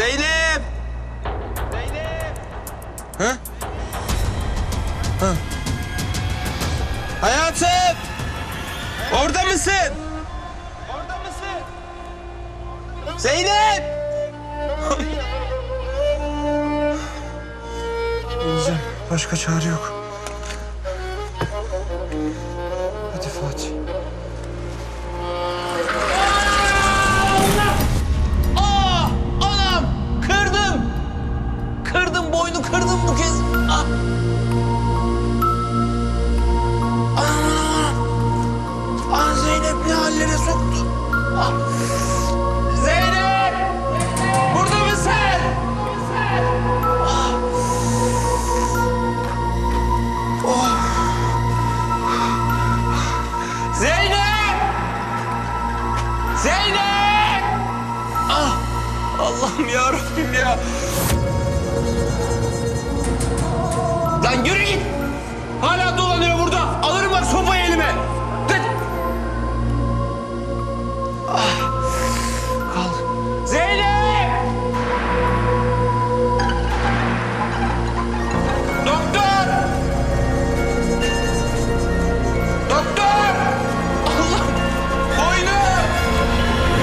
Zeynep! Zeynep! Ha? Ha. Hayatım! Evet. Orada mısın? Orada mısın? Orada mısın? Zeynep! Zeynep! Başka çare yok. Kırdım, bu kez. Ah! Anam! Ah Zeynep ne hallere soktu. Ah! Zeynep! Burada mısın? Ah! Zeynep! Zeynep! Ah! Allah'ım ya Rabbim ya. Música